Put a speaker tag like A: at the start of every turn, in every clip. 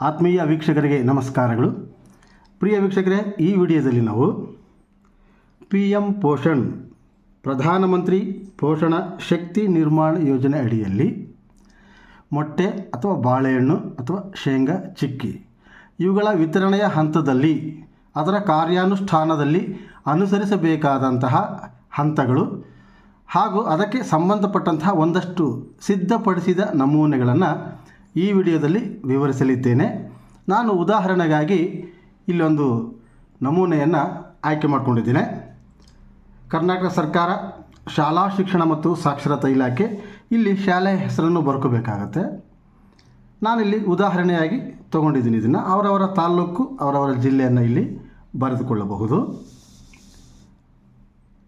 A: ಆತ್ಮೀಯ ವೀಕ್ಷಕರಿಗೆ ನಮಸ್ಕಾರಗಳು. ಪ್ರಿಯ ವೀಕ್ಷಕರೇ, ಈ ವಿಡಿಯೋದಲ್ಲಿ ನಾವು ಪಿ ಎಂ ಪೋಷಣ್, ಪ್ರಧಾನಮಂತ್ರಿ ಪೋಷಣ ಶಕ್ತಿ ನಿರ್ಮಾಣ ಯೋಜನೆ ಅಡಿಯಲ್ಲಿ ಮೊಟ್ಟೆ ಅಥವಾ ಬಾಳೆಹಣ್ಣು ಅಥವಾ ಶೇಂಗಾ, ಚಿಕ್ಕಿ ಇವುಗಳ ವಿತರಣೆಯ ಹಂತದಲ್ಲಿ, ಅದರ ಕಾರ್ಯಾನುಷ್ಠಾನದಲ್ಲಿ ಅನುಸರಿಸಬೇಕಾದಂತಹ ಹಂತಗಳು ಹಾಗೂ ಅದಕ್ಕೆ ಸಂಬಂಧಪಟ್ಟಂತಹ ಒಂದಷ್ಟು ಸಿದ್ಧಪಡಿಸಿದ ನಮೂನೆಗಳನ್ನು ಈ ವಿಡಿಯೋದಲ್ಲಿ ವಿವರಿಸಲಿದ್ದೇನೆ. ನಾನು ಉದಾಹರಣೆಗಾಗಿ ಇಲ್ಲೊಂದು ನಮೂನೆಯನ್ನು ಆಯ್ಕೆ ಮಾಡಿಕೊಂಡಿದ್ದೇನೆ. ಕರ್ನಾಟಕ ಸರ್ಕಾರ, ಶಾಲಾ ಶಿಕ್ಷಣ ಮತ್ತು ಸಾಕ್ಷರತಾ ಇಲಾಖೆ ಇಲ್ಲಿ ಶಾಲೆಯ ಹೆಸರನ್ನು ಬರ್ಕೋಬೇಕಾಗತ್ತೆ. ನಾನಿಲ್ಲಿ ಉದಾಹರಣೆಯಾಗಿ ತೊಗೊಂಡಿದ್ದೀನಿ ಇದನ್ನು. ಅವರವರ ತಾಲ್ಲೂಕು, ಅವರವರ ಜಿಲ್ಲೆಯನ್ನು ಇಲ್ಲಿ ಬರೆದುಕೊಳ್ಳಬಹುದು.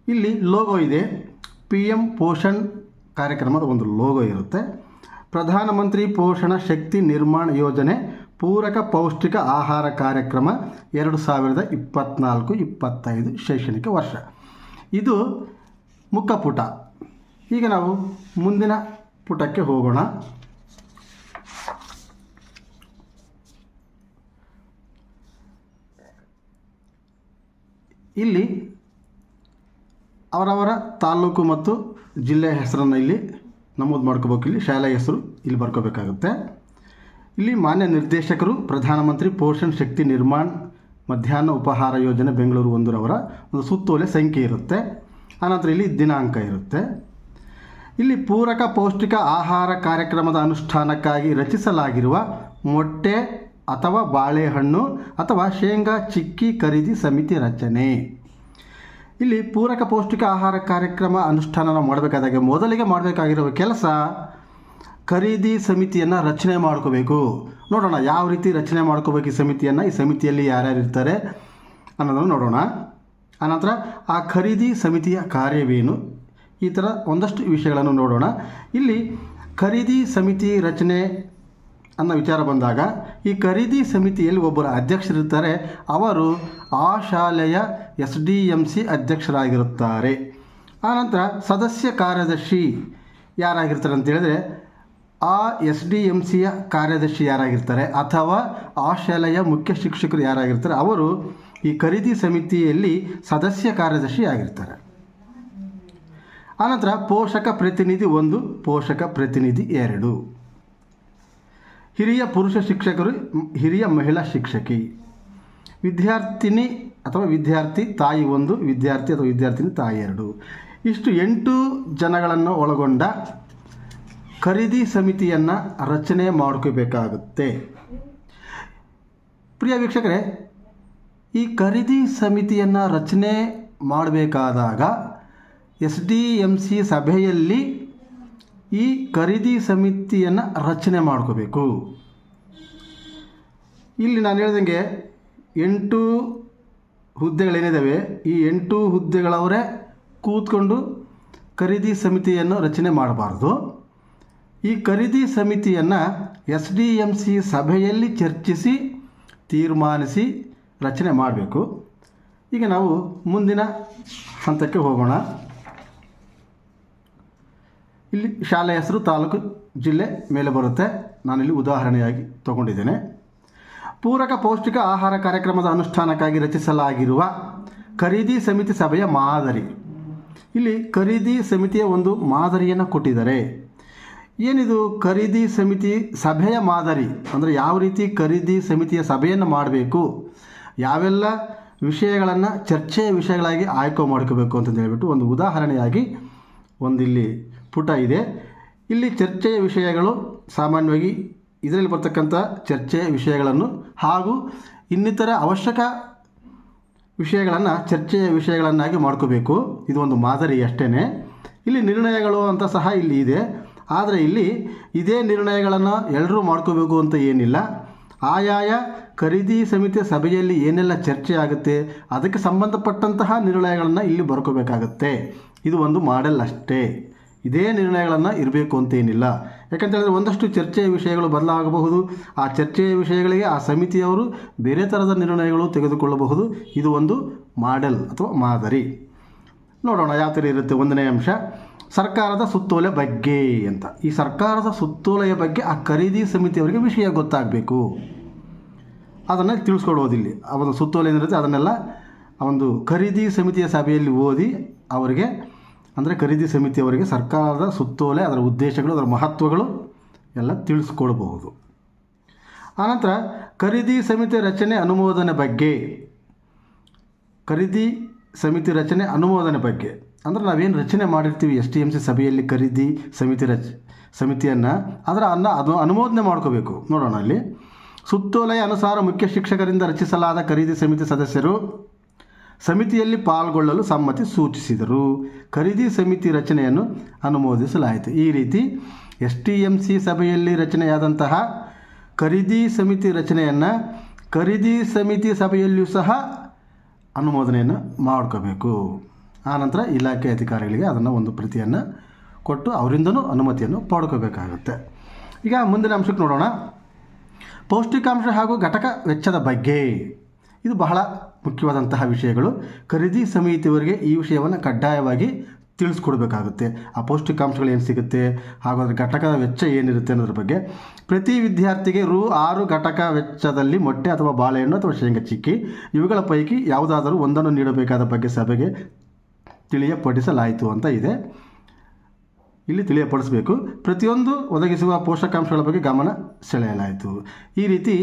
A: ಇಲ್ಲಿ ಲೋಗೋ ಇದೆ. ಪಿ ಎಂ ಪೋಷಣ್ ಕಾರ್ಯಕ್ರಮದ ಒಂದು ಲೋಗೋ ಇರುತ್ತೆ. ಪ್ರಧಾನಮಂತ್ರಿ ಪೋಷಣ ಶಕ್ತಿ ನಿರ್ಮಾಣ ಯೋಜನೆ, ಪೂರಕ ಪೌಷ್ಟಿಕ ಆಹಾರ ಕಾರ್ಯಕ್ರಮ ಎರಡು ಸಾವಿರದ ಇಪ್ಪತ್ತ್ನಾಲ್ಕು ಇಪ್ಪತ್ತೈದು ಶೈಕ್ಷಣಿಕ ವರ್ಷ. ಇದು ಮುಖಪುಟ ಈಗ ನಾವು ಮುಂದಿನ ಪುಟಕ್ಕೆ ಹೋಗೋಣ. ಇಲ್ಲಿ ಅವರವರ ತಾಲ್ಲೂಕು ಮತ್ತು ಜಿಲ್ಲೆಯ ಹೆಸರನ್ನು ಇಲ್ಲಿ ನಮೂದು ಮಾಡ್ಕೋಬೇಕು. ಇಲ್ಲಿ ಶಾಲಾ ಹೆಸರು ಇಲ್ಲಿ ಬರ್ಕೋಬೇಕಾಗುತ್ತೆ. ಇಲ್ಲಿ ಮಾನ್ಯ ನಿರ್ದೇಶಕರು, ಪ್ರಧಾನಮಂತ್ರಿ ಪೋಷಣ್ ಶಕ್ತಿ ನಿರ್ಮಾಣ ಮಧ್ಯಾಹ್ನ ಉಪಹಾರ ಯೋಜನೆ ಬೆಂಗಳೂರು ಒಂದರವರ ಒಂದು ಸುತ್ತೋಲೆ ಸಂಖ್ಯೆ ಇರುತ್ತೆ. ಆನಂತರ ಇಲ್ಲಿ ದಿನಾಂಕ ಇರುತ್ತೆ. ಇಲ್ಲಿ ಪೂರಕ ಪೌಷ್ಟಿಕ ಆಹಾರ ಕಾರ್ಯಕ್ರಮದ ಅನುಷ್ಠಾನಕ್ಕಾಗಿ ರಚಿಸಲಾಗಿರುವ ಮೊಟ್ಟೆ ಅಥವಾ ಬಾಳೆಹಣ್ಣು ಅಥವಾ ಶೇಂಗಾ ಚಿಕ್ಕಿ ಖರೀದಿ ಸಮಿತಿ ರಚನೆ. ಇಲ್ಲಿ ಪೂರಕ ಪೌಷ್ಟಿಕ ಆಹಾರ ಕಾರ್ಯಕ್ರಮ ಅನುಷ್ಠಾನ ಮಾಡಬೇಕಾದಾಗ ಮೊದಲಿಗೆ ಮಾಡಬೇಕಾಗಿರುವ ಕೆಲಸ ಖರೀದಿ ಸಮಿತಿಯನ್ನು ರಚನೆ ಮಾಡ್ಕೋಬೇಕು. ನೋಡೋಣ ಯಾವ ರೀತಿ ರಚನೆ ಮಾಡ್ಕೋಬೇಕು ಈ ಸಮಿತಿಯನ್ನು, ಈ ಸಮಿತಿಯಲ್ಲಿ ಯಾರ್ಯಾರು ಇರ್ತಾರೆ ಅನ್ನೋದನ್ನು ನೋಡೋಣ. ಆನಂತರ ಆ ಖರೀದಿ ಸಮಿತಿಯ ಕಾರ್ಯವೇನು? ಈ ಥರ ಒಂದಷ್ಟು ವಿಷಯಗಳನ್ನು ನೋಡೋಣ. ಇಲ್ಲಿ ಖರೀದಿ ಸಮಿತಿ ರಚನೆ ಅನ್ನೋ ವಿಚಾರ ಬಂದಾಗ, ಈ ಖರೀದಿ ಸಮಿತಿಯಲ್ಲಿ ಒಬ್ಬರು ಅಧ್ಯಕ್ಷರಿರ್ತಾರೆ ಅವರು ಆ ಶಾಲೆಯ ಎಸ್ ಡಿ ಎಂ ಸಿ ಅಧ್ಯಕ್ಷರಾಗಿರುತ್ತಾರೆ. ಆನಂತರ ಸದಸ್ಯ ಕಾರ್ಯದರ್ಶಿ ಯಾರಾಗಿರ್ತಾರೆ ಅಂತ ಹೇಳಿದ್ರೆ, ಆ ಎಸ್ ಡಿ ಎಂ ಸಿಯ ಕಾರ್ಯದರ್ಶಿ ಯಾರಾಗಿರ್ತಾರೆ ಅಥವಾ ಆ ಶಾಲೆಯ ಮುಖ್ಯ ಶಿಕ್ಷಕರು ಯಾರಾಗಿರ್ತಾರೆ, ಅವರು ಈ ಖರೀದಿ ಸಮಿತಿಯಲ್ಲಿ ಸದಸ್ಯ ಕಾರ್ಯದರ್ಶಿ ಆಗಿರ್ತಾರೆ. ಆನಂತರ ಪೋಷಕ ಪ್ರತಿನಿಧಿ ಒಂದು, ಪೋಷಕ ಪ್ರತಿನಿಧಿ ಎರಡು. ಹಿರಿಯ ಪುರುಷ ಶಿಕ್ಷಕರು, ಹಿರಿಯ ಮಹಿಳಾ ಶಿಕ್ಷಕಿ. ವಿದ್ಯಾರ್ಥಿನಿ ಅಥವಾ ವಿದ್ಯಾರ್ಥಿ ತಾಯಿ ಒಂದು, ವಿದ್ಯಾರ್ಥಿ ಅಥವಾ ವಿದ್ಯಾರ್ಥಿನಿ ತಾಯಿ ಎರಡು. ಇಷ್ಟು ಎಂಟು ಜನಗಳನ್ನು ಒಳಗೊಂಡ ಖರೀದಿ ಸಮಿತಿಯನ್ನು ರಚನೆ ಮಾಡ್ಕೋಬೇಕಾಗುತ್ತೆ. ಪ್ರಿಯ ವೀಕ್ಷಕರೇ, ಈ ಖರೀದಿ ಸಮಿತಿಯನ್ನು ರಚನೆ ಮಾಡಬೇಕಾದಾಗ ಎಸ್ ಡಿ ಎಂ ಸಿ ಸಭೆಯಲ್ಲಿ ಈ ಖರೀದಿ ಸಮಿತಿಯನ್ನು ರಚನೆ ಮಾಡ್ಕೋಬೇಕು. ಇಲ್ಲಿ ನಾನು ಹೇಳ್ದಂಗೆ ಎಂಟು ಹುದ್ದೆಗಳೇನಿದ್ದಾವೆ ಈ ಎಂಟು ಹುದ್ದೆಗಳವರೇ ಕೂತ್ಕೊಂಡು ಖರೀದಿ ಸಮಿತಿಯನ್ನು ರಚನೆ ಮಾಡಬಾರ್ದು. ಈ ಖರೀದಿ ಸಮಿತಿಯನ್ನು ಎಸ್ ಡಿ ಎಂ ಸಿ ಸಭೆಯಲ್ಲಿ ಚರ್ಚಿಸಿ, ತೀರ್ಮಾನಿಸಿ ರಚನೆ ಮಾಡಬೇಕು. ಈಗ ನಾವು ಮುಂದಿನ ಹಂತಕ್ಕೆ ಹೋಗೋಣ. ಇಲ್ಲಿ ಶಾಲೆ ಹೆಸರು ತಾಲೂಕು ಜಿಲ್ಲೆ ಮೇಲೆ ಬರುತ್ತೆ. ನಾನಿಲ್ಲಿ ಉದಾಹರಣೆಯಾಗಿ ತಗೊಂಡಿದ್ದೇನೆ. ಪೂರಕ ಪೌಷ್ಟಿಕ ಆಹಾರ ಕಾರ್ಯಕ್ರಮದ ಅನುಷ್ಠಾನಕ್ಕಾಗಿ ರಚಿಸಲಾಗಿರುವ ಖರೀದಿ ಸಮಿತಿ ಸಭೆಯ ಮಾದರಿ. ಇಲ್ಲಿ ಖರೀದಿ ಸಮಿತಿಯ ಒಂದು ಮಾದರಿಯನ್ನು ಕೊಟ್ಟಿದ್ದಾರೆ. ಏನಿದು ಖರೀದಿ ಸಮಿತಿ ಸಭೆಯ ಮಾದರಿ? ಅಂದರೆ ಯಾವ ರೀತಿ ಖರೀದಿ ಸಮಿತಿಯ ಸಭೆಯನ್ನು ಮಾಡಬೇಕು? ಯಾವೆಲ್ಲ ವಿಷಯಗಳನ್ನು ಚರ್ಚೆಯ ವಿಷಯಗಳಾಗಿ ಆಯ್ಕೆ ಮಾಡ್ಕೋಬೇಕು ಅಂತಂದು ಹೇಳ್ಬಿಟ್ಟು ಒಂದು ಉದಾಹರಣೆಯಾಗಿ ಒಂದಿಲ್ಲಿ ಪುಟ ಇದೆ. ಇಲ್ಲಿ ಚರ್ಚೆಯ ವಿಷಯಗಳು ಸಾಮಾನ್ಯವಾಗಿ ಇದರಲ್ಲಿ ಬರ್ತಕ್ಕಂಥ ಚರ್ಚೆಯ ವಿಷಯಗಳನ್ನು ಹಾಗೂ ಇನ್ನಿತರ ಅವಶ್ಯಕ ವಿಷಯಗಳನ್ನು ಚರ್ಚೆಯ ವಿಷಯಗಳನ್ನಾಗಿ ಮಾಡ್ಕೋಬೇಕು. ಇದು ಒಂದು ಮಾದರಿ ಅಷ್ಟೇ ಇಲ್ಲಿ ನಿರ್ಣಯಗಳು ಅಂತ ಸಹ ಇಲ್ಲಿ ಇದೆ. ಆದರೆ ಇಲ್ಲಿ ಇದೇ ನಿರ್ಣಯಗಳನ್ನು ಎಲ್ಲರೂ ಮಾಡ್ಕೋಬೇಕು ಅಂತ ಏನಿಲ್ಲ. ಆಯಾಯ ಖರೀದಿ ಸಮಿತಿ ಸಭೆಯಲ್ಲಿ ಏನೆಲ್ಲ ಚರ್ಚೆ ಆಗುತ್ತೆ, ಅದಕ್ಕೆ ಸಂಬಂಧಪಟ್ಟಂತಹ ನಿರ್ಣಯಗಳನ್ನು ಇಲ್ಲಿ ಬರ್ಕೋಬೇಕಾಗತ್ತೆ. ಇದು ಒಂದು ಮಾಡೆಲ್ ಅಷ್ಟೇ. ಇದೇ ನಿರ್ಣಯಗಳನ್ನು ಇರಬೇಕು ಅಂತೇನಿಲ್ಲ. ಯಾಕಂತ ಹೇಳಿದ್ರೆ ಒಂದಷ್ಟು ಚರ್ಚೆಯ ವಿಷಯಗಳು ಬದಲಾಗಬಹುದು. ಆ ಚರ್ಚೆಯ ವಿಷಯಗಳಿಗೆ ಆ ಸಮಿತಿಯವರು ಬೇರೆ ಥರದ ನಿರ್ಣಯಗಳು ತೆಗೆದುಕೊಳ್ಳಬಹುದು. ಇದು ಒಂದು ಮಾಡೆಲ್ ಅಥವಾ ಮಾದರಿ. ನೋಡೋಣ, ಯಾವ ಥರ ಇರುತ್ತೆ ಒಂದನೇ ಅಂಶ. ಸರ್ಕಾರದ ಸುತ್ತೋಲೆ ಬಗ್ಗೆ ಅಂತ. ಈ ಸರ್ಕಾರದ ಸುತ್ತೋಲೆಯ ಬಗ್ಗೆ ಆ ಖರೀದಿ ಸಮಿತಿಯವರಿಗೆ ವಿಷಯ ಗೊತ್ತಾಗಬೇಕು. ಅದನ್ನು ತಿಳಿಸ್ಕೊಡೋದಿಲ್ಲಿ ಆ ಒಂದು ಸುತ್ತೋಲೆ ಏನಿರುತ್ತೆ ಅದನ್ನೆಲ್ಲ ಒಂದು ಖರೀದಿ ಸಮಿತಿಯ ಸಭೆಯಲ್ಲಿ ಓದಿ ಅವರಿಗೆ ಅಂದರೆ ಖರೀದಿ ಸಮಿತಿಯವರಿಗೆ ಸರ್ಕಾರದ ಸುತ್ತೋಲೆ, ಅದರ ಉದ್ದೇಶಗಳು, ಅದರ ಮಹತ್ವಗಳು ಎಲ್ಲ ತಿಳಿಸ್ಕೊಳ್ಬಹುದು ಆನಂತರ ಖರೀದಿ ಸಮಿತಿ ರಚನೆ ಅನುಮೋದನೆ ಬಗ್ಗೆ. ಖರೀದಿ ಸಮಿತಿ ರಚನೆ ಅನುಮೋದನೆ ಬಗ್ಗೆ. ಅಂದರೆ ನಾವೇನು ರಚನೆ ಮಾಡಿರ್ತೀವಿ ಎಸ್ ಟಿ ಎಂ ಸಿ ಸಭೆಯಲ್ಲಿ ಖರೀದಿ ಸಮಿತಿ ರಚ, ಸಮಿತಿಯನ್ನು. ಅದರ ಅನ್ನ ಅದು ಅನುಮೋದನೆ ಮಾಡ್ಕೋಬೇಕು. ನೋಡೋಣ ಅಲ್ಲಿ. ಸುತ್ತೋಲೆಯ ಅನುಸಾರ ಮುಖ್ಯ ಶಿಕ್ಷಕರಿಂದ ರಚಿಸಲಾದ ಖರೀದಿ ಸಮಿತಿ ಸದಸ್ಯರು ಸಮಿತಿಯಲ್ಲಿ ಪಾಲ್ಗೊಳ್ಳಲು ಸಮ್ಮತಿ ಸೂಚಿಸಿದರು. ಖರೀದಿ ಸಮಿತಿ ರಚನೆಯನ್ನು ಅನುಮೋದಿಸಲಾಯಿತು. ಈ ರೀತಿ ಎಸ್ ಟಿ ಎಂ ಸಿ ಸಭೆಯಲ್ಲಿ ರಚನೆಯಾದಂತಹ ಖರೀದಿ ಸಮಿತಿ ರಚನೆಯನ್ನು ಖರೀದಿ ಸಮಿತಿ ಸಭೆಯಲ್ಲಿಯೂ ಸಹ ಅನುಮೋದನೆಯನ್ನು ಮಾಡ್ಕೋಬೇಕು. ಆನಂತರ ಇಲಾಖೆ ಅಧಿಕಾರಿಗಳಿಗೆ ಅದನ್ನು ಒಂದು ಪ್ರತಿಯನ್ನು ಕೊಟ್ಟು ಅವರಿಂದನೂ ಅನುಮತಿಯನ್ನು ಪಡ್ಕೋಬೇಕಾಗುತ್ತೆ. ಈಗ ಮುಂದಿನ ಅಂಶಕ್ಕೆ ನೋಡೋಣ. ಪೌಷ್ಟಿಕಾಂಶ ಹಾಗೂ ಘಟಕ ವೆಚ್ಚದ ಬಗ್ಗೆ. ಇದು ಬಹಳ ಮುಖ್ಯವಾದಂತಹ ವಿಷಯಗಳು. ಖರೀದಿ ಸಮಿತಿಯವರಿಗೆ ಈ ವಿಷಯವನ್ನು ಕಡ್ಡಾಯವಾಗಿ ತಿಳಿಸ್ಕೊಡ್ಬೇಕಾಗುತ್ತೆ. ಆ ಪೌಷ್ಟಿಕಾಂಶಗಳು ಏನು ಸಿಗುತ್ತೆ, ಹಾಗೂ ಅದರ ಘಟಕದ ವೆಚ್ಚ ಏನಿರುತ್ತೆ ಅನ್ನೋದ್ರ ಬಗ್ಗೆ. ಪ್ರತಿ ವಿದ್ಯಾರ್ಥಿಗೆ ರು ಆರು ಘಟಕ ವೆಚ್ಚದಲ್ಲಿ ಮೊಟ್ಟೆ ಅಥವಾ ಬಾಳೆಹಣ್ಣು ಅಥವಾ ಶೇಂಗಾ ಚಿಕ್ಕಿ, ಇವುಗಳ ಪೈಕಿ ಯಾವುದಾದರೂ ಒಂದನ್ನು ನೀಡಬೇಕಾದ ಬಗ್ಗೆ ಸಭೆಗೆ ತಿಳಿಯಪಡಿಸಲಾಯಿತು ಅಂತ ಇದೆ. ಇಲ್ಲಿ ತಿಳಿಯಪಡಿಸಬೇಕು. ಪ್ರತಿಯೊಂದು ಒದಗಿಸುವ ಪೋಷಕಾಂಶಗಳ ಬಗ್ಗೆ ಗಮನ ಸೆಳೆಯಲಾಯಿತು. ಈ ರೀತಿ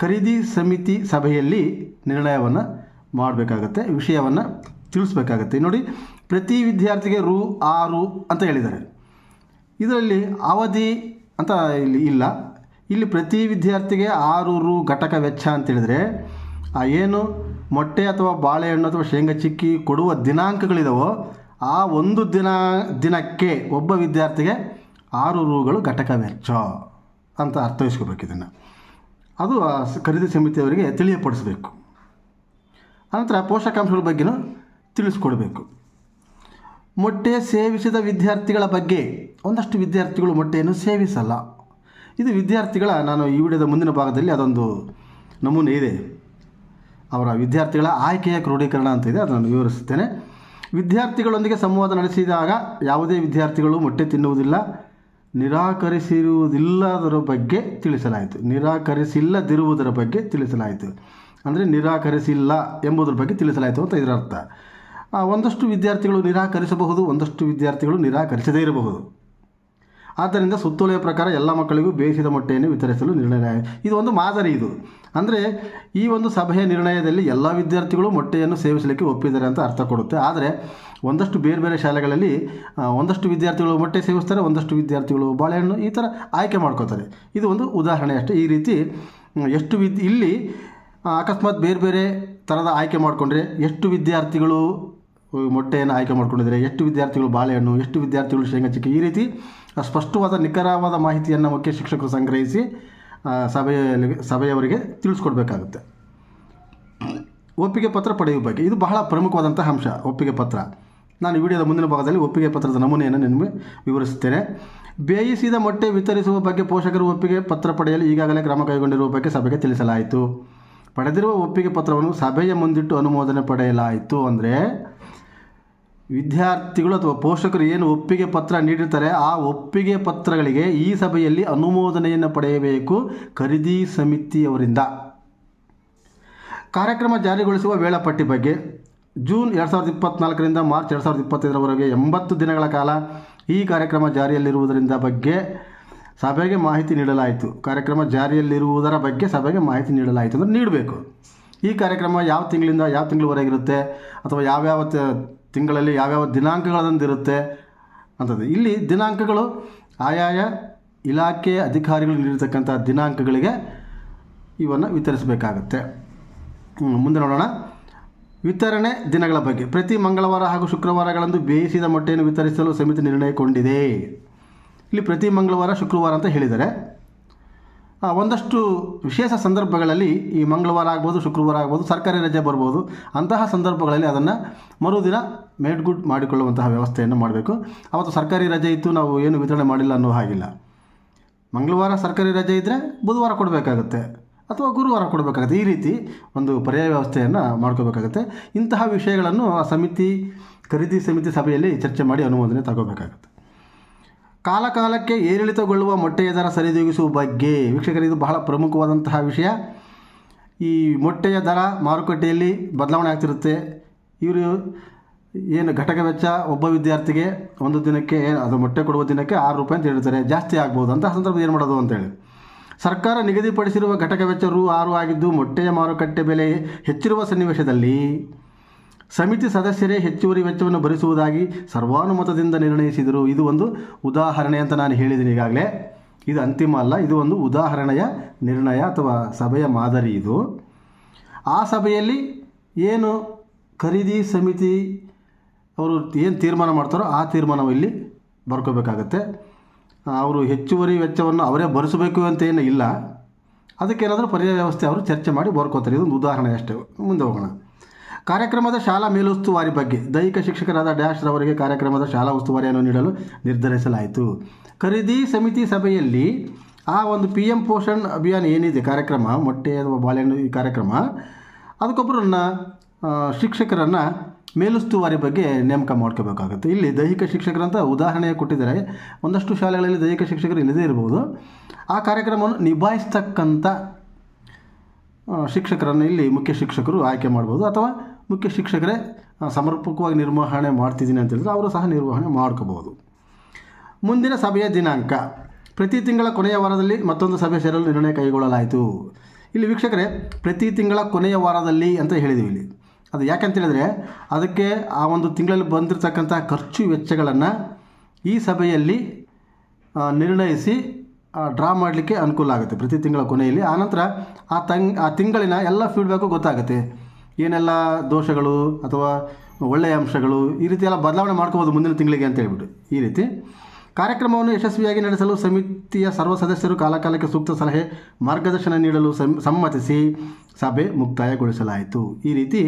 A: ಖರೀದಿ ಸಮಿತಿ ಸಭೆಯಲ್ಲಿ ನಿರ್ಣಯವನ್ನು ಮಾಡಬೇಕಾಗತ್ತೆ, ವಿಷಯವನ್ನು ತಿಳಿಸ್ಬೇಕಾಗತ್ತೆ. ನೋಡಿ, ಪ್ರತಿ ವಿದ್ಯಾರ್ಥಿಗೆ ರು ಆರು ಅಂತ ಹೇಳಿದ್ದಾರೆ. ಇದರಲ್ಲಿ ಅವಧಿ ಅಂತ ಇಲ್ಲಿ ಇಲ್ಲ. ಇಲ್ಲಿ ಪ್ರತಿ ವಿದ್ಯಾರ್ಥಿಗೆ ಆರು ರು ಘಟಕ ವೆಚ್ಚ ಅಂತ ಹೇಳಿದರೆ, ಆ ಏನು ಮೊಟ್ಟೆ ಅಥವಾ ಬಾಳೆಹಣ್ಣು ಅಥವಾ ಶೇಂಗಾ ಚಿಕ್ಕಿ ಕೊಡುವ ದಿನಾಂಕಗಳಿದಾವೋ, ಆ ಒಂದು ದಿನ, ದಿನಕ್ಕೆ ಒಬ್ಬ ವಿದ್ಯಾರ್ಥಿಗೆ ಆರು ರುಗಳು ಘಟಕ ವೆಚ್ಚ ಅಂತ ಅರ್ಥೈಸ್ಕೋಬೇಕು ಇದನ್ನು. ಅದು ಖರೀದಿ ಸಮಿತಿಯವರಿಗೆ ತಿಳಿಯಪಡಿಸಬೇಕು. ಅನಂತರ ಪೋಷಕಾಂಶಗಳ ಬಗ್ಗೆನೂ ತಿಳಿಸ್ಕೊಡ್ಬೇಕು. ಮೊಟ್ಟೆ ಸೇವಿಸಿದ ವಿದ್ಯಾರ್ಥಿಗಳ ಬಗ್ಗೆ ಒಂದಷ್ಟು ವಿದ್ಯಾರ್ಥಿಗಳು ಮೊಟ್ಟೆಯನ್ನು ಸೇವಿಸಲ್ಲ. ಇದು ವಿದ್ಯಾರ್ಥಿಗಳ, ನಾನು ಈ ವಿಡಿಯೋದ ಮುಂದಿನ ಭಾಗದಲ್ಲಿ ಅದೊಂದು ನಮೂನೆ ಇದೆ. ಅವರ ವಿದ್ಯಾರ್ಥಿಗಳ ಆಯ್ಕೆಯ ಕ್ರೋಢೀಕರಣ ಅಂತ ಇದೆ, ಅದನ್ನು ವಿವರಿಸುತ್ತೇನೆ. ವಿದ್ಯಾರ್ಥಿಗಳೊಂದಿಗೆ ಸಂವಾದ ನಡೆಸಿದಾಗ ಯಾವುದೇ ವಿದ್ಯಾರ್ಥಿಗಳು ಮೊಟ್ಟೆ ತಿನ್ನುವುದಿಲ್ಲ, ನಿರಾಕರಿಸಿರುವುದಿಲ್ಲದರ ಬಗ್ಗೆ ತಿಳಿಸಲಾಯಿತು. ನಿರಾಕರಿಸಿಲ್ಲದಿರುವುದರ ಬಗ್ಗೆ ತಿಳಿಸಲಾಯಿತು. ಅಂದರೆ ನಿರಾಕರಿಸಿಲ್ಲ ಎಂಬುದರ ಬಗ್ಗೆ ತಿಳಿಸಲಾಯಿತು ಅಂತ ಇದರ ಅರ್ಥ. ಒಂದಷ್ಟು ವಿದ್ಯಾರ್ಥಿಗಳು ನಿರಾಕರಿಸಬಹುದು, ಒಂದಷ್ಟು ವಿದ್ಯಾರ್ಥಿಗಳು ನಿರಾಕರಿಸದೇ ಇರಬಹುದು. ಆದ್ದರಿಂದ ಸುತ್ತೋಲೆಯ ಪ್ರಕಾರ ಎಲ್ಲ ಮಕ್ಕಳಿಗೂ ಬೇಯಿಸಿದ ಮೊಟ್ಟೆಯನ್ನು ವಿತರಿಸಲು ನಿರ್ಣಯ, ಇದು ಒಂದು ಮಾದರಿ ಇದು. ಅಂದರೆ ಈ ಒಂದು ಸಭೆಯ ನಿರ್ಣಯದಲ್ಲಿ ಎಲ್ಲ ವಿದ್ಯಾರ್ಥಿಗಳು ಮೊಟ್ಟೆಯನ್ನು ಸೇವಿಸಲಿಕ್ಕೆ ಒಪ್ಪಿದ್ದಾರೆ ಅಂತ ಅರ್ಥ ಕೊಡುತ್ತೆ. ಆದರೆ ಒಂದಷ್ಟು ಬೇರೆ ಬೇರೆ ಶಾಲೆಗಳಲ್ಲಿ ಒಂದಷ್ಟು ವಿದ್ಯಾರ್ಥಿಗಳು ಮೊಟ್ಟೆ ಸೇವಿಸ್ತಾರೆ, ಒಂದಷ್ಟು ವಿದ್ಯಾರ್ಥಿಗಳು ಬಾಳೆಹಣ್ಣು ಈ ಥರ ಆಯ್ಕೆ ಮಾಡ್ಕೋತಾರೆ. ಇದು ಒಂದು ಉದಾಹರಣೆ ಅಷ್ಟೇ. ಈ ರೀತಿ ಎಷ್ಟು ವಿದ್, ಇಲ್ಲಿ ಅಕಸ್ಮಾತ್ ಬೇರೆ ಬೇರೆ ಥರದ ಆಯ್ಕೆ ಮಾಡಿಕೊಂಡ್ರೆ ಎಷ್ಟು ವಿದ್ಯಾರ್ಥಿಗಳು ಮೊಟ್ಟೆಯನ್ನು ಆಯ್ಕೆ ಮಾಡ್ಕೊಂಡಿದ್ದಾರೆ ಎಷ್ಟು ವಿದ್ಯಾರ್ಥಿಗಳು ಬಾಳೆಹಣ್ಣು, ಎಷ್ಟು ವಿದ್ಯಾರ್ಥಿಗಳು ಶೇಂಗಾ ಚಿಕ್ಕಿ, ಈ ರೀತಿ ಸ್ಪಷ್ಟವಾದ, ನಿಖರವಾದ ಮಾಹಿತಿಯನ್ನು ಮುಖ್ಯ ಶಿಕ್ಷಕರು ಸಂಗ್ರಹಿಸಿ ಸಭೆಯಲ್ಲಿ, ಸಭೆಯವರಿಗೆ ತಿಳಿಸ್ಕೊಡ್ಬೇಕಾಗುತ್ತೆ. ಒಪ್ಪಿಗೆ ಪತ್ರ ಪಡೆಯುವ ಬಗ್ಗೆ. ಇದು ಬಹಳ ಪ್ರಮುಖವಾದಂತಹ ಅಂಶ, ಒಪ್ಪಿಗೆ ಪತ್ರ. ನಾನು ವಿಡಿಯೋದ ಮುಂದಿನ ಭಾಗದಲ್ಲಿ ಒಪ್ಪಿಗೆ ಪತ್ರದ ನಮೂನೆಯನ್ನು ನಿಮಗೆ ವಿವರಿಸುತ್ತೇನೆ. ಬೇಯಿಸಿದ ಮೊಟ್ಟೆ ವಿತರಿಸುವ ಬಗ್ಗೆ ಪೋಷಕರು ಒಪ್ಪಿಗೆ ಪತ್ರ ಪಡೆಯಲು ಈಗಾಗಲೇ ಕ್ರಮ ಕೈಗೊಂಡಿರುವ ಬಗ್ಗೆ ಸಭೆಗೆ ತಿಳಿಸಲಾಯಿತು. ಪಡೆದಿರುವ ಒಪ್ಪಿಗೆ ಪತ್ರವನ್ನು ಸಭೆಯ ಮುಂದಿಟ್ಟು ಅನುಮೋದನೆ ಪಡೆಯಲಾಯಿತು ಅಂದರೆ ವಿದ್ಯಾರ್ಥಿಗಳು ಅಥವಾ ಪೋಷಕರು ಏನು ಒಪ್ಪಿಗೆ ಪತ್ರ ನೀಡಿರ್ತಾರೆ, ಆ ಒಪ್ಪಿಗೆ ಪತ್ರಗಳಿಗೆ ಈ ಸಭೆಯಲ್ಲಿ ಅನುಮೋದನೆಯನ್ನು ಪಡೆಯಬೇಕು ಖರೀದಿ ಸಮಿತಿಯವರಿಂದ. ಕಾರ್ಯಕ್ರಮ ಜಾರಿಗೊಳಿಸುವ ವೇಳಾಪಟ್ಟಿ ಬಗ್ಗೆ ಜೂನ್ ಎರಡು ಸಾವಿರದ ಇಪ್ಪತ್ನಾಲ್ಕರಿಂದ ಮಾರ್ಚ್ ಎರಡು ಸಾವಿರದ ಇಪ್ಪತ್ತೈದರವರೆಗೆ ಎಂಬತ್ತು ದಿನಗಳ ಕಾಲ ಈ ಕಾರ್ಯಕ್ರಮ ಜಾರಿಯಲ್ಲಿರುವುದರಿಂದ ಬಗ್ಗೆ ಸಭೆಗೆ ಮಾಹಿತಿ ನೀಡಲಾಯಿತು. ಕಾರ್ಯಕ್ರಮ ಜಾರಿಯಲ್ಲಿರುವುದರ ಬಗ್ಗೆ ಸಭೆಗೆ ಮಾಹಿತಿ ನೀಡಲಾಯಿತು ಅಂದರೆ ನೀಡಬೇಕು. ಈ ಕಾರ್ಯಕ್ರಮ ಯಾವ ತಿಂಗಳಿಂದ ಯಾವ ತಿಂಗಳವರೆಗೆ ಇರುತ್ತೆ? ಅಥವಾ ಯಾವ್ಯಾವ ತಿಂಗಳಲ್ಲಿ ಯಾವ್ಯಾವ ದಿನಾಂಕಗಳಂದು ಇರುತ್ತೆ ಅಂತದ್ದು. ಇಲ್ಲಿ ದಿನಾಂಕಗಳು ಆಯಾಯ ಇಲಾಖೆಯ ಅಧಿಕಾರಿಗಳು ನೀಡಿರ್ತಕ್ಕಂಥ ದಿನಾಂಕಗಳಿಗೆ ಇವನ್ನು ವಿತರಿಸಬೇಕಾಗುತ್ತೆ. ಮುಂದೆ ನೋಡೋಣ. ವಿತರಣೆ ದಿನಗಳ ಬಗ್ಗೆ. ಪ್ರತಿ ಮಂಗಳವಾರ ಹಾಗೂ ಶುಕ್ರವಾರಗಳಂದು ಬೇಯಿಸಿದ ಮೊಟ್ಟೆಯನ್ನು ವಿತರಿಸಲು ಸಮಿತಿ ನಿರ್ಣಯಗೊಂಡಿದೆ. ಇಲ್ಲಿ ಪ್ರತಿ ಮಂಗಳವಾರ, ಶುಕ್ರವಾರ ಅಂತ ಹೇಳಿದ್ದಾರೆ. ಒಂದಷ್ಟು ವಿಶೇಷ ಸಂದರ್ಭಗಳಲ್ಲಿ ಈ ಮಂಗಳವಾರ ಆಗ್ಬೋದು, ಶುಕ್ರವಾರ ಆಗ್ಬೋದು, ಸರ್ಕಾರಿ ರಜೆ ಬರ್ಬೋದು, ಅಂತಹ ಸಂದರ್ಭಗಳಲ್ಲಿ ಅದನ್ನು ಮರುದಿನ ಮೇಡ್ ಗುಡ್ ಮಾಡಿಕೊಳ್ಳುವಂತಹ ವ್ಯವಸ್ಥೆಯನ್ನು ಮಾಡಬೇಕು. ಅವತ್ತು ಸರ್ಕಾರಿ ರಜೆ ಇತ್ತು, ನಾವು ಏನು ವಿತರಣೆ ಮಾಡಿಲ್ಲ ಅನ್ನೋ ಹಾಗಿಲ್ಲ. ಮಂಗಳವಾರ ಸರ್ಕಾರಿ ರಜೆ ಇದ್ದರೆ ಬುಧವಾರ ಕೊಡಬೇಕಾಗುತ್ತೆ, ಅಥವಾ ಗುರುವಾರ ಕೊಡಬೇಕಾಗುತ್ತೆ, ಈ ರೀತಿ ಒಂದು ಪರ್ಯಾಯ ವ್ಯವಸ್ಥೆಯನ್ನು ಮಾಡ್ಕೋಬೇಕಾಗುತ್ತೆ. ಇಂತಹ ವಿಷಯಗಳನ್ನು ಆ ಸಮಿತಿ, ಖರೀದಿ ಸಮಿತಿ ಸಭೆಯಲ್ಲಿ ಚರ್ಚೆ ಮಾಡಿ ಅನುಮೋದನೆ ತಗೋಬೇಕಾಗುತ್ತೆ. ಕಾಲ ಕಾಲಕ್ಕೆ ಏರಿಳಿತಗೊಳ್ಳುವ ಮೊಟ್ಟೆಯ ದರ ಸರಿದೂಗಿಸುವ ಬಗ್ಗೆ. ವೀಕ್ಷಕರಿಗೆ ಇದು ಬಹಳ ಪ್ರಮುಖವಾದಂತಹ ವಿಷಯ. ಈ ಮೊಟ್ಟೆಯ ದರ ಮಾರುಕಟ್ಟೆಯಲ್ಲಿ ಬದಲಾವಣೆ ಆಗ್ತಿರುತ್ತೆ. ಇವರು ಏನು ಘಟಕ ವೆಚ್ಚ ಒಬ್ಬ ವಿದ್ಯಾರ್ಥಿಗೆ ಒಂದು ದಿನಕ್ಕೆ ಅದು ಮೊಟ್ಟೆ ಕೊಡುವ ದಿನಕ್ಕೆ ಆರು ರೂಪಾಯಿ ಅಂತ ಹೇಳ್ತಾರೆ ಜಾಸ್ತಿ ಆಗ್ಬೋದು. ಅಂತ ಸಂದರ್ಭ ಏನು ಮಾಡೋದು ಅಂತೇಳಿ ಸರ್ಕಾರ ನಿಗದಿಪಡಿಸಿರುವ ಘಟಕ ವೆಚ್ಚ ರು ಆರು ಆಗಿದ್ದು, ಮೊಟ್ಟೆಯ ಮಾರುಕಟ್ಟೆ ಬೆಲೆ ಹೆಚ್ಚಿರುವ ಸನ್ನಿವೇಶದಲ್ಲಿ ಸಮಿತಿ ಸದಸ್ಯರೇ ಹೆಚ್ಚುವರಿ ವೆಚ್ಚವನ್ನು ಭರಿಸುವುದಾಗಿ ಸರ್ವಾನುಮತದಿಂದ ನಿರ್ಣಯಿಸಿದರು. ಇದು ಒಂದು ಉದಾಹರಣೆ ಅಂತ ನಾನು ಹೇಳಿದ್ದೀನಿ ಈಗಾಗಲೇ. ಇದು ಅಂತಿಮ ಅಲ್ಲ, ಇದು ಒಂದು ಉದಾಹರಣೆಯ ನಿರ್ಣಯ ಅಥವಾ ಸಭೆಯ ಮಾದರಿ ಇದು. ಆ ಸಭೆಯಲ್ಲಿ ಏನು ಖರೀದಿ ಸಮಿತಿ ಅವರು ಏನು ತೀರ್ಮಾನ ಮಾಡ್ತಾರೋ ಆ ತೀರ್ಮಾನವು ಇಲ್ಲಿ ಬರ್ಕೋಬೇಕಾಗತ್ತೆ. ಅವರು ಹೆಚ್ಚುವರಿ ವೆಚ್ಚವನ್ನು ಅವರೇ ಭರಿಸಬೇಕು ಅಂತ ಏನು ಇಲ್ಲ. ಅದಕ್ಕೇನಾದರೂ ಪರ್ಯಾಯ ವ್ಯವಸ್ಥೆ ಅವರು ಚರ್ಚೆ ಮಾಡಿ ಬರ್ಕೋತಾರೆ. ಇದೊಂದು ಉದಾಹರಣೆ ಅಷ್ಟೇ. ಮುಂದೆ ಹೋಗೋಣ. ಕಾರ್ಯಕ್ರಮದ ಶಾಲಾ ಮೇಲುಸ್ತುವಾರಿ ಬಗ್ಗೆ ದೈಹಿಕ ಶಿಕ್ಷಕರಾದ ಡ್ಯಾಶ್ ರವರಿಗೆ ಕಾರ್ಯಕ್ರಮದ ಶಾಲಾ ಉಸ್ತುವಾರಿಯನ್ನು ನೀಡಲು ನಿರ್ಧರಿಸಲಾಯಿತು. ಖರೀದಿ ಸಮಿತಿ ಸಭೆಯಲ್ಲಿ ಆ ಒಂದು ಪಿ ಎಂ ಪೋಷಣ್ ಅಭಿಯಾನ ಏನಿದೆ ಕಾರ್ಯಕ್ರಮ, ಮೊಟ್ಟೆ ಅಥವಾ ಬಾಳೆಹಣ್ಣು ಈ ಕಾರ್ಯಕ್ರಮ, ಅದಕ್ಕೊಬ್ಬರನ್ನ ಶಿಕ್ಷಕರನ್ನು ಮೇಲುಸ್ತುವಾರಿ ಬಗ್ಗೆ ನೇಮಕ ಮಾಡ್ಕೋಬೇಕಾಗುತ್ತೆ. ಇಲ್ಲಿ ದೈಹಿಕ ಶಿಕ್ಷಕರಂತ ಉದಾಹರಣೆ ಕೊಟ್ಟಿದ್ದಾರೆ. ಒಂದಷ್ಟು ಶಾಲೆಗಳಲ್ಲಿ ದೈಹಿಕ ಶಿಕ್ಷಕರು ಇಲ್ಲದೇ ಇರಬಹುದು ಆ ಕಾರ್ಯಕ್ರಮವನ್ನು ನಿಭಾಯಿಸ್ತಕ್ಕಂಥ ಶಿಕ್ಷಕರನ್ನು ಇಲ್ಲಿ ಮುಖ್ಯ ಶಿಕ್ಷಕರು ಆಯ್ಕೆ ಮಾಡ್ಬೋದು. ಅಥವಾ ಮುಖ್ಯ ಶಿಕ್ಷಕರೇ ಸಮರ್ಪಕವಾಗಿ ನಿರ್ವಹಣೆ ಮಾಡ್ತಿದ್ದೀನಿ ಅಂತ ಹೇಳಿದ್ರೆ ಅವರು ಸಹ ನಿರ್ವಹಣೆ ಮಾಡ್ಕೋಬೋದು ಮುಂದಿನ ಸಭೆಯ ದಿನಾಂಕ. ಪ್ರತಿ ತಿಂಗಳ ಕೊನೆಯ ವಾರದಲ್ಲಿ ಮತ್ತೊಂದು ಸಭೆ ಸೇರಲು ನಿರ್ಣಯ ಕೈಗೊಳ್ಳಲಾಯಿತು. ಇಲ್ಲಿ ವೀಕ್ಷಕರೇ, ಪ್ರತಿ ತಿಂಗಳ ಕೊನೆಯ ವಾರದಲ್ಲಿ ಅಂತ ಹೇಳಿದ್ದೀವಿ ಇಲ್ಲಿ. ಅದು ಯಾಕಂತ ಹೇಳಿದ್ರೆ, ಅದಕ್ಕೆ ಆ ಒಂದು ತಿಂಗಳಲ್ಲಿ ಬಂದಿರತಕ್ಕಂಥ ಖರ್ಚು ವೆಚ್ಚಗಳನ್ನು ಈ ಸಭೆಯಲ್ಲಿ ನಿರ್ಣಯಿಸಿ ಡ್ರಾ ಮಾಡಲಿಕ್ಕೆ ಅನುಕೂಲ ಆಗುತ್ತೆ ಪ್ರತಿ ತಿಂಗಳ ಕೊನೆಯಲ್ಲಿ. ಆನಂತರ ಆ ತಂಗ್, ಆ ತಿಂಗಳಿನ ಎಲ್ಲ ಫೀಡ್ಬ್ಯಾಕು ಗೊತ್ತಾಗುತ್ತೆ. ಏನೆಲ್ಲ ದೋಷಗಳು ಅಥವಾ ಒಳ್ಳೆಯ ಅಂಶಗಳು ಈ ರೀತಿ ಎಲ್ಲ ಬದಲಾವಣೆ ಮಾಡ್ಕೋಬೋದು ಮುಂದಿನ ತಿಂಗಳಿಗೆ ಅಂತ ಹೇಳ್ಬಿಟ್ಟು ಈ ರೀತಿ. ಕಾರ್ಯಕ್ರಮವನ್ನು ಯಶಸ್ವಿಯಾಗಿ ನಡೆಸಲು ಸಮಿತಿಯ ಸರ್ವ ಸದಸ್ಯರು ಕಾಲಕಾಲಕ್ಕೆ ಸೂಕ್ತ ಸಲಹೆ, ಮಾರ್ಗದರ್ಶನ ನೀಡಲು ಸಮ್, ಸಮ್ಮತಿಸಿ ಸಭೆ ಮುಕ್ತಾಯಗೊಳಿಸಲಾಯಿತು. ಈ ರೀತಿ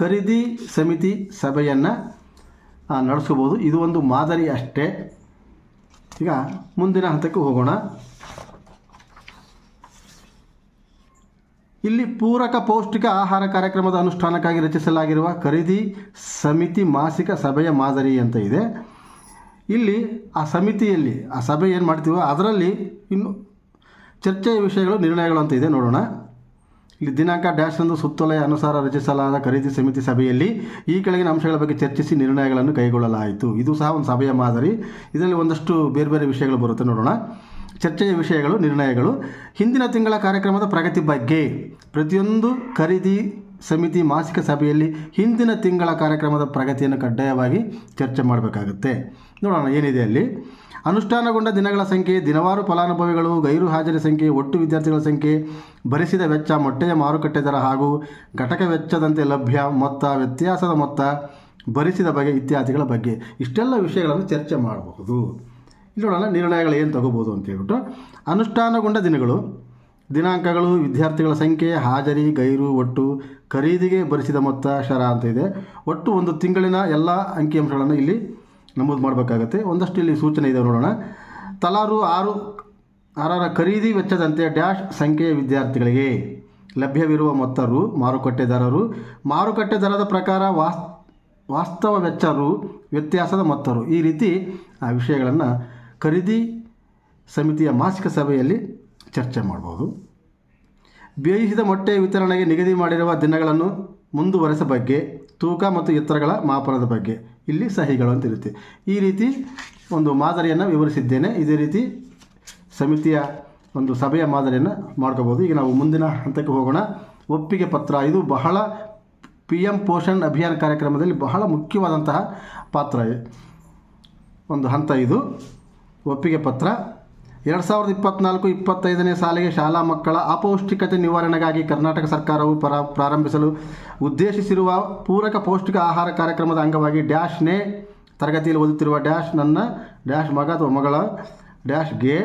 A: ಖರೀದಿ ಸಮಿತಿ ಸಭೆಯನ್ನು ನಡೆಸ್ಕೋಬೋದು ಇದು ಒಂದು ಮಾದರಿ ಅಷ್ಟೇ. ಈಗ ಮುಂದಿನ ಹಂತಕ್ಕೆ ಹೋಗೋಣ. ಇಲ್ಲಿ ಪೂರಕ ಪೌಷ್ಟಿಕ ಆಹಾರ ಕಾರ್ಯಕ್ರಮದ ಅನುಷ್ಠಾನಕ್ಕಾಗಿ ರಚಿಸಲಾಗಿರುವ ಖರೀದಿ ಸಮಿತಿ ಮಾಸಿಕ ಸಭೆಯ ಮಾದರಿ ಅಂತ ಇದೆ. ಇಲ್ಲಿ ಆ ಸಮಿತಿಯಲ್ಲಿ, ಆ ಸಭೆ ಏನು ಮಾಡ್ತೀವೋ ಅದರಲ್ಲಿ ಇನ್ನು ಚರ್ಚೆಯ ವಿಷಯಗಳು, ನಿರ್ಣಯಗಳು ಅಂತ ಇದೆ ನೋಡೋಣ. ಇಲ್ಲಿ ದಿನಾಂಕ ಡ್ಯಾಶ್ ಒಂದು ಸುತ್ತೋಲೆಯ ಅನುಸಾರ ರಚಿಸಲಾದ ಖರೀದಿ ಸಮಿತಿ ಸಭೆಯಲ್ಲಿ ಈ ಕೆಳಗಿನ ಅಂಶಗಳ ಬಗ್ಗೆ ಚರ್ಚಿಸಿ ನಿರ್ಣಯಗಳನ್ನು ಕೈಗೊಳ್ಳಲಾಯಿತು. ಇದು ಸಹ ಒಂದು ಸಭೆಯ ಮಾದರಿ. ಇದರಲ್ಲಿ ಒಂದಷ್ಟು ಬೇರೆ ಬೇರೆ ವಿಷಯಗಳು ಬರುತ್ತೆ ನೋಡೋಣ. ಚರ್ಚೆಯ ವಿಷಯಗಳು, ನಿರ್ಣಯಗಳು. ಹಿಂದಿನ ತಿಂಗಳ ಕಾರ್ಯಕ್ರಮದ ಪ್ರಗತಿ ಬಗ್ಗೆ ಪ್ರತಿಯೊಂದು ಖರೀದಿ ಸಮಿತಿ ಮಾಸಿಕ ಸಭೆಯಲ್ಲಿ ಹಿಂದಿನ ತಿಂಗಳ ಕಾರ್ಯಕ್ರಮದ ಪ್ರಗತಿಯನ್ನು ಕಡ್ಡಾಯವಾಗಿ ಚರ್ಚೆ ಮಾಡಬೇಕಾಗುತ್ತೆ. ನೋಡೋಣ, ಏನಿದೆ ಅಲ್ಲಿ? ಅನುಷ್ಠಾನಗೊಂಡ ದಿನಗಳ ಸಂಖ್ಯೆ, ದಿನವಾರು ಫಲಾನುಭವಿಗಳು, ಗೈರು ಹಾಜರಿ ಸಂಖ್ಯೆ, ಒಟ್ಟು ವಿದ್ಯಾರ್ಥಿಗಳ ಸಂಖ್ಯೆ, ಭರಿಸಿದ ವೆಚ್ಚ, ಮೊಟ್ಟೆಯ ಮಾರುಕಟ್ಟೆ ದರ ಹಾಗೂ ಘಟಕ ವೆಚ್ಚದಂತೆ ಲಭ್ಯ, ಮೊತ್ತ, ವ್ಯತ್ಯಾಸದ ಮೊತ್ತ, ಭರಿಸಿದ ಬಗೆ ಇತ್ಯಾದಿಗಳ ಬಗ್ಗೆ ಇಷ್ಟೆಲ್ಲ ವಿಷಯಗಳನ್ನು ಚರ್ಚೆ ಮಾಡಬಹುದು. ಇಲ್ಲಿ ನೋಡೋಣ, ನಿರ್ಣಯಗಳು ಏನು ತಗೋಬೋದು ಅಂತ ಹೇಳ್ಬಿಟ್ಟು, ಅನುಷ್ಠಾನಗೊಂಡ ದಿನಗಳು, ದಿನಾಂಕಗಳು, ವಿದ್ಯಾರ್ಥಿಗಳ ಸಂಖ್ಯೆ, ಹಾಜರಿ, ಗೈರು, ಒಟ್ಟು, ಖರೀದಿಗೆ ಭರಿಸಿದ ಮೊತ್ತ, ಶರ ಅಂತ ಇದೆ. ಒಟ್ಟು ಒಂದು ತಿಂಗಳಿನ ಎಲ್ಲ ಅಂಕಿಅಂಶಗಳನ್ನು ಇಲ್ಲಿ ನಮೂದು ಮಾಡಬೇಕಾಗತ್ತೆ. ಒಂದಷ್ಟು ಇಲ್ಲಿ ಸೂಚನೆ ಇದೆ ನೋಡೋಣ. ತಲಾರು ಆರು, ಆರರ ಖರೀದಿ ವೆಚ್ಚದಂತೆ ಡ್ಯಾಶ್ ಸಂಖ್ಯೆಯ ವಿದ್ಯಾರ್ಥಿಗಳಿಗೆ ಲಭ್ಯವಿರುವ ಮೊತ್ತರು ಮಾರುಕಟ್ಟೆ ದರರು ಮಾರುಕಟ್ಟೆ ದರದ ಪ್ರಕಾರ ವಾಸ್, ವಾಸ್ತವ ವೆಚ್ಚರು, ವ್ಯತ್ಯಾಸದ ಮೊತ್ತರು. ಈ ರೀತಿ ಆ ವಿಷಯಗಳನ್ನು ಖರೀದಿ ಸಮಿತಿಯ ಮಾಸಿಕ ಸಭೆಯಲ್ಲಿ ಚರ್ಚೆ ಮಾಡಬಹುದು. ಬೇಯಿಸಿದ ಮೊಟ್ಟೆ ವಿತರಣೆಗೆ ನಿಗದಿ ಮಾಡಿರುವ ದಿನಗಳನ್ನು ಮುಂದುವರೆಸ ಬಗ್ಗೆ, ತೂಕ ಮತ್ತು ಎತ್ತರಗಳ ಮಾಪನದ ಬಗ್ಗೆ ಇಲ್ಲಿ ಸಹಿಗಳು ಅಂತ ಇರುತ್ತೆ. ಈ ರೀತಿ ಒಂದು ಮಾದರಿಯನ್ನು ವಿವರಿಸಿದ್ದೇನೆ. ಇದೇ ರೀತಿ ಸಮಿತಿಯ ಒಂದು ಸಭೆಯ ಮಾದರಿಯನ್ನು ಮಾಡ್ಕೋಬೋದು ಈಗ ನಾವು ಮುಂದಿನ ಹಂತಕ್ಕೆ ಹೋಗೋಣ. ಒಪ್ಪಿಗೆ ಪತ್ರ. ಇದು ಬಹಳ ಪಿ ಎಂ ಪೋಷಣ್ ಅಭಿಯಾನ ಕಾರ್ಯಕ್ರಮದಲ್ಲಿ ಬಹಳ ಮುಖ್ಯವಾದಂತಹ ಪಾತ್ರ. ಒಂದು ಹಂತ ಇದು. ಒಪ್ಪಿಗೆ ಪತ್ರ. ಎರಡು ಸಾವಿರದ ಇಪ್ಪತ್ನಾಲ್ಕು ಇಪ್ಪತ್ತೈದನೇ ಸಾಲಿಗೆ ಶಾಲಾ ಮಕ್ಕಳ ಅಪೌಷ್ಟಿಕತೆ ನಿವಾರಣೆಗಾಗಿ ಕರ್ನಾಟಕ ಸರ್ಕಾರವು ಪರ, ಪ್ರಾರಂಭಿಸಲು ಉದ್ದೇಶಿಸಿರುವ ಪೂರಕ ಪೌಷ್ಟಿಕ ಆಹಾರ ಕಾರ್ಯಕ್ರಮದ ಅಂಗವಾಗಿ ಡ್ಯಾಶ್ನೇ ತರಗತಿಯಲ್ಲಿ ಓದುತ್ತಿರುವ ಡ್ಯಾಶ್ ನನ್ನ, ಡ್ಯಾಶ್ ಮಗ ಅಥವಾ ಮಗಳ, ಡ್ಯಾಶ್ಗೆ,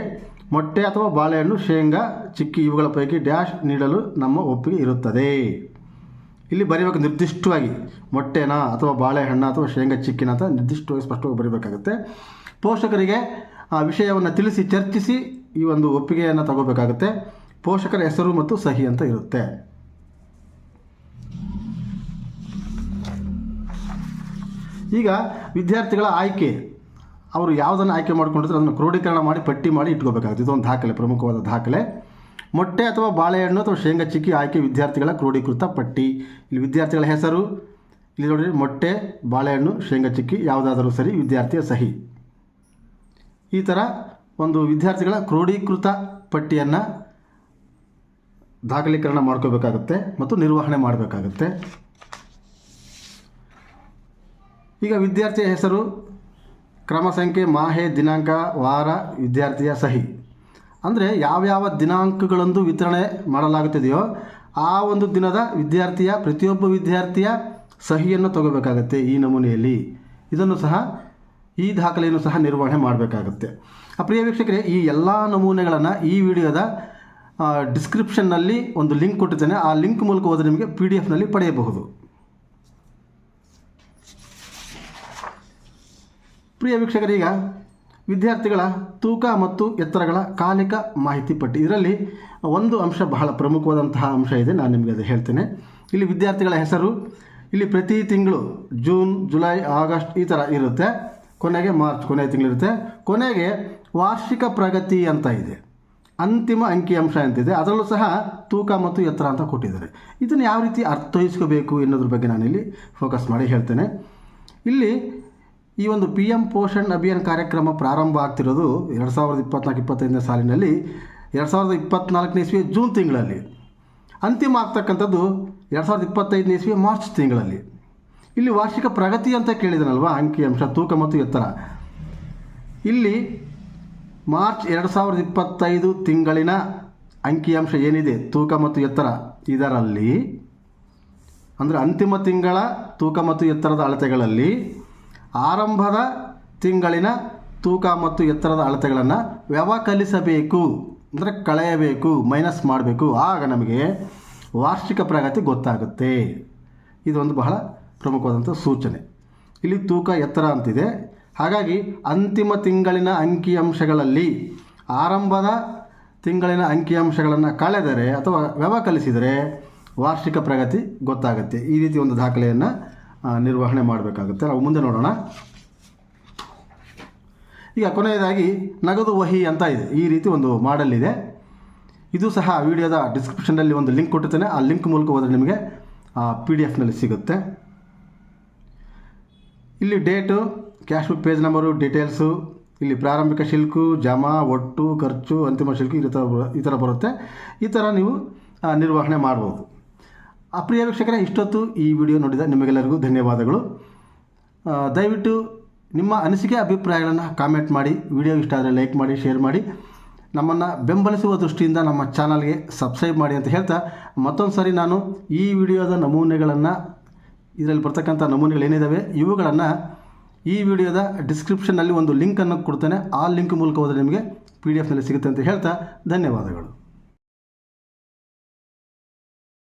A: ಮೊಟ್ಟೆ ಅಥವಾ ಬಾಳೆಹಣ್ಣು, ಶೇಂಗಾ, ಚಿಕ್ಕಿ ಇವುಗಳ ಪೈಕಿ ಡ್ಯಾಶ್ ನೀಡಲು ನಮ್ಮ ಒಪ್ಪಿಗೆ ಇರುತ್ತದೆ. ಇಲ್ಲಿ ಬರೀಬೇಕು ನಿರ್ದಿಷ್ಟವಾಗಿ ಮೊಟ್ಟೆನಾ ಅಥವಾ ಬಾಳೆಹಣ್ಣು ಅಥವಾ ಶೇಂಗಾ, ಚಿಕ್ಕಿನ ಅಂತ ನಿರ್ದಿಷ್ಟವಾಗಿ ಸ್ಪಷ್ಟವಾಗಿ ಬರೀಬೇಕಾಗುತ್ತೆ. ಪೋಷಕರಿಗೆ ಆ ವಿಷಯವನ್ನು ತಿಳಿಸಿ, ಚರ್ಚಿಸಿ ಈ ಒಂದು ಒಪ್ಪಿಗೆಯನ್ನು ತಗೋಬೇಕಾಗುತ್ತೆ. ಪೋಷಕರ ಹೆಸರು ಮತ್ತು ಸಹಿ ಅಂತ ಇರುತ್ತೆ. ಈಗ ವಿದ್ಯಾರ್ಥಿಗಳ ಆಯ್ಕೆ. ಅವರು ಯಾವುದನ್ನು ಆಯ್ಕೆ ಮಾಡಿಕೊಂಡಿದ್ರು ಅದನ್ನು ಕ್ರೋಢೀಕರಣ ಮಾಡಿ, ಪಟ್ಟಿ ಮಾಡಿ ಇಟ್ಕೋಬೇಕಾಗುತ್ತೆ. ಇದೊಂದು ದಾಖಲೆ, ಪ್ರಮುಖವಾದ ದಾಖಲೆ. ಮೊಟ್ಟೆ ಅಥವಾ ಬಾಳೆಹಣ್ಣು ಅಥವಾ ಶೇಂಗಾ ಚಿಕ್ಕಿ ಆಯ್ಕೆ ವಿದ್ಯಾರ್ಥಿಗಳ ಕ್ರೋಢೀಕೃತ ಪಟ್ಟಿ. ಇಲ್ಲಿ ವಿದ್ಯಾರ್ಥಿಗಳ ಹೆಸರು. ಇಲ್ಲಿ ನೋಡಿ ಮೊಟ್ಟೆ, ಬಾಳೆಹಣ್ಣು, ಶೇಂಗಾ ಚಿಕ್ಕಿ, ಯಾವುದಾದರೂ ಸರಿ ವಿದ್ಯಾರ್ಥಿಯ ಸಹಿ. ಈ ಥರ ಒಂದು ವಿದ್ಯಾರ್ಥಿಗಳ ಕ್ರೋಢೀಕೃತ ಪಟ್ಟಿಯನ್ನು ದಾಖಲೀಕರಣ ಮಾಡ್ಕೋಬೇಕಾಗುತ್ತೆ ಮತ್ತು ನಿರ್ವಹಣೆ ಮಾಡಬೇಕಾಗುತ್ತೆ. ಈಗ ವಿದ್ಯಾರ್ಥಿಯ ಹೆಸರು, ಕ್ರಮ ಸಂಖ್ಯೆ, ಮಾಹೆ, ದಿನಾಂಕ, ವಾರ, ವಿದ್ಯಾರ್ಥಿಯ ಸಹಿ. ಅಂದರೆ ಯಾವ್ಯಾವ ದಿನಾಂಕಗಳಂದು ವಿತರಣೆ ಮಾಡಲಾಗುತ್ತಿದೆಯೋ ಆ ಒಂದು ದಿನದ ವಿದ್ಯಾರ್ಥಿಯ, ಪ್ರತಿಯೊಬ್ಬ ವಿದ್ಯಾರ್ಥಿಯ ಸಹಿಯನ್ನು ತಗೋಬೇಕಾಗತ್ತೆ ಈ ನಮೂನೆಯಲ್ಲಿ. ಇದನ್ನು ಸಹ ಈ ದಾಖಲೆಯನ್ನು ಸಹ ನಿರ್ವಹಣೆ ಮಾಡಬೇಕಾಗುತ್ತೆ. ಆ ಪ್ರಿಯ ವೀಕ್ಷಕರೇ, ಈ ಎಲ್ಲ ನಮೂನೆಗಳನ್ನು ಈ ವಿಡಿಯೋದ ಡಿಸ್ಕ್ರಿಪ್ಷನ್ನಲ್ಲಿ ಒಂದು ಲಿಂಕ್ ಕೊಟ್ಟಿದ್ದೇನೆ. ಆ ಲಿಂಕ್ ಮೂಲಕ ಹೋದರೆ ನಿಮಗೆ ಪಿ ಡಿ ಎಫ್ನಲ್ಲಿ ಪಡೆಯಬಹುದು. ಪ್ರಿಯ ವೀಕ್ಷಕರೀಗ ವಿದ್ಯಾರ್ಥಿಗಳ ತೂಕ ಮತ್ತು ಎತ್ತರಗಳ ಕಾಲಿಕ ಮಾಹಿತಿ ಪಟ್ಟಿ. ಇದರಲ್ಲಿ ಒಂದು ಅಂಶ ಬಹಳ ಪ್ರಮುಖವಾದಂತಹ ಅಂಶ ಇದೆ. ನಾನು ನಿಮಗೆ ಅದು ಹೇಳ್ತೇನೆ. ಇಲ್ಲಿ ವಿದ್ಯಾರ್ಥಿಗಳ ಹೆಸರು, ಇಲ್ಲಿ ಪ್ರತಿ ತಿಂಗಳು ಜೂನ್, ಜುಲೈ, ಆಗಸ್ಟ್ ಈ ಥರ ಇರುತ್ತೆ. ಕೊನೆಗೆ ಮಾರ್ಚ್ ಕೊನೆಯ ತಿಂಗಳಿರುತ್ತೆ. ಕೊನೆಗೆ ವಾರ್ಷಿಕ ಪ್ರಗತಿ ಅಂತ ಇದೆ. ಅಂತಿಮ ಅಂಕಿಅಂಶ ಅಂತಿದೆ. ಅದರಲ್ಲೂ ಸಹ ತೂಕ ಮತ್ತು ಎತ್ತರ ಅಂತ ಕೊಟ್ಟಿದ್ದಾರೆ. ಇದನ್ನು ಯಾವ ರೀತಿ ಅರ್ಥೈಸ್ಕೋಬೇಕು ಎನ್ನೋದ್ರ ಬಗ್ಗೆ ನಾನಿಲ್ಲಿ ಫೋಕಸ್ ಮಾಡಿ ಹೇಳ್ತೇನೆ. ಇಲ್ಲಿ ಈ ಒಂದು ಪಿ ಎಂ ಪೋಷಣ್ ಅಭಿಯಾನ್ ಕಾರ್ಯಕ್ರಮ ಪ್ರಾರಂಭ ಆಗ್ತಿರೋದು ಎರಡು ಸಾವಿರದ ಇಪ್ಪತ್ನಾಲ್ಕು ಇಪ್ಪತ್ತೈದನೇ ಸಾಲಿನಲ್ಲಿ, ಎರಡು ಸಾವಿರದ ಇಪ್ಪತ್ನಾಲ್ಕನೇ ಇಸ್ವಿ ಜೂನ್ ತಿಂಗಳಲ್ಲಿ. ಅಂತಿಮ ಆಗ್ತಕ್ಕಂಥದ್ದು ಎರಡು ಸಾವಿರದ ಇಪ್ಪತ್ತೈದನೇ ಇಸ್ವಿ ಮಾರ್ಚ್ ತಿಂಗಳಲ್ಲಿ. ಇಲ್ಲಿ ವಾರ್ಷಿಕ ಪ್ರಗತಿ ಅಂತ ಕೇಳಿದನಲ್ವಾ? ಅಂಕಿಅಂಶ ತೂಕ ಮತ್ತು ಎತ್ತರ. ಇಲ್ಲಿ ಮಾರ್ಚ್ ಎರಡು ಸಾವಿರದ ಇಪ್ಪತ್ತೈದು ತಿಂಗಳಿನ ಅಂಕಿಅಂಶ ಏನಿದೆ? ತೂಕ ಮತ್ತು ಎತ್ತರ. ಇದರಲ್ಲಿ, ಅಂದರೆ ಅಂತಿಮ ತಿಂಗಳ ತೂಕ ಮತ್ತು ಎತ್ತರದ ಅಳತೆಗಳಲ್ಲಿ ಆರಂಭದ ತಿಂಗಳಿನ ತೂಕ ಮತ್ತು ಎತ್ತರದ ಅಳತೆಗಳನ್ನು ವ್ಯವಕಲಿಸಬೇಕು ಅಂದರೆ ಕಳೆಯಬೇಕು, ಮೈನಸ್ ಮಾಡಬೇಕು. ಆಗ ನಮಗೆ ವಾರ್ಷಿಕ ಪ್ರಗತಿ ಗೊತ್ತಾಗುತ್ತೆ. ಇದೊಂದು ಬಹಳ ಪ್ರಮುಖವಾದಂಥ ಸೂಚನೆ. ಇಲ್ಲಿ ತೂಕ ಎತ್ತರ ಅಂತಿದೆ. ಹಾಗಾಗಿ ಅಂತಿಮ ತಿಂಗಳಿನ ಅಂಕಿಅಂಶಗಳಲ್ಲಿ ಆರಂಭದ ತಿಂಗಳಿನ ಅಂಕಿಅಂಶಗಳನ್ನು ಕಳೆದರೆ ಅಥವಾ ವ್ಯವಕಲಿಸಿದರೆ ವಾರ್ಷಿಕ ಪ್ರಗತಿ ಗೊತ್ತಾಗುತ್ತೆ. ಈ ರೀತಿ ಒಂದು ದಾಖಲೆಯನ್ನು ನಿರ್ವಹಣೆ ಮಾಡಬೇಕಾಗುತ್ತೆ. ನಾವು ಮುಂದೆ ನೋಡೋಣ. ಈಗ ಕೊನೆಯದಾಗಿ ನಗದು ವಹಿ ಅಂತ ಇದೆ. ಈ ರೀತಿ ಒಂದು ಮಾಡೆಲ್ ಇದೆ. ಇದು ಸಹ ವಿಡಿಯೋದ ಡಿಸ್ಕ್ರಿಪ್ಷನಲ್ಲಿ ಒಂದು ಲಿಂಕ್ ಕೊಟ್ಟಿರ್ತೇನೆ. ಆ ಲಿಂಕ್ ಮೂಲಕ ಹೋದರೆ ನಿಮಗೆ ಪಿ ಡಿ ಎಫ್ನಲ್ಲಿ ಸಿಗುತ್ತೆ. ಇಲ್ಲಿ date cash book page number details ಇಲ್ಲಿ ಪ್ರಾರಂಭಿಕ ಶಿಲ್ಕು, ಜಮಾ, ಒಟ್ಟು, ಖರ್ಚು, ಅಂತಿಮ ಶಿಲ್ಕು ಈ ಥರ ಈ ಥರ ಬರುತ್ತೆ. ಈ ಥರ ನೀವು ನಿರ್ವಹಣೆ ಮಾಡ್ಬೋದು. ಅಪ್ರಿಯ ಪ್ರಿಯ ವೀಕ್ಷಕರೇ, ಇಷ್ಟೊತ್ತು ಈ ವಿಡಿಯೋ ನೋಡಿದ ನಿಮಗೆಲ್ಲರಿಗೂ ಧನ್ಯವಾದಗಳು. ದಯವಿಟ್ಟು ನಿಮ್ಮ ಅನಿಸಿಕೆ, ಅಭಿಪ್ರಾಯಗಳನ್ನು ಕಾಮೆಂಟ್ ಮಾಡಿ, ವಿಡಿಯೋ ಇಷ್ಟ ಆದರೆ ಲೈಕ್ ಮಾಡಿ ಶೇರ್ ಮಾಡಿ. ನಮ್ಮನ್ನು ಬೆಂಬಲಿಸುವ ದೃಷ್ಟಿಯಿಂದ ನಮ್ಮ ಚಾನಲ್ಗೆ ಸಬ್ಸ್ಕ್ರೈಬ್ ಮಾಡಿ ಅಂತ ಹೇಳ್ತಾ ಮತ್ತೊಂದು ಸಾರಿ ನಾನು ಈ ವಿಡಿಯೋದ ನಮೂನೆಗಳನ್ನು ಇದರಲ್ಲಿ ಬರ್ತಕ್ಕಂಥ ನಮೂನೆಗಳೇನಿದ್ದಾವೆ ಇವುಗಳನ್ನು ಈ ವಿಡಿಯೋದ ಡಿಸ್ಕ್ರಿಪ್ಷನ್ನಲ್ಲಿ ಒಂದು ಲಿಂಕನ್ನು ಕೊಡ್ತೇನೆ. ಆ ಲಿಂಕ್ ಮೂಲಕ ಹೋದರೆ ನಿಮಗೆ ಪಿ ಡಿ ಎಫ್ನಲ್ಲಿ ಸಿಗುತ್ತೆ ಅಂತ ಹೇಳ್ತಾ ಧನ್ಯವಾದಗಳು.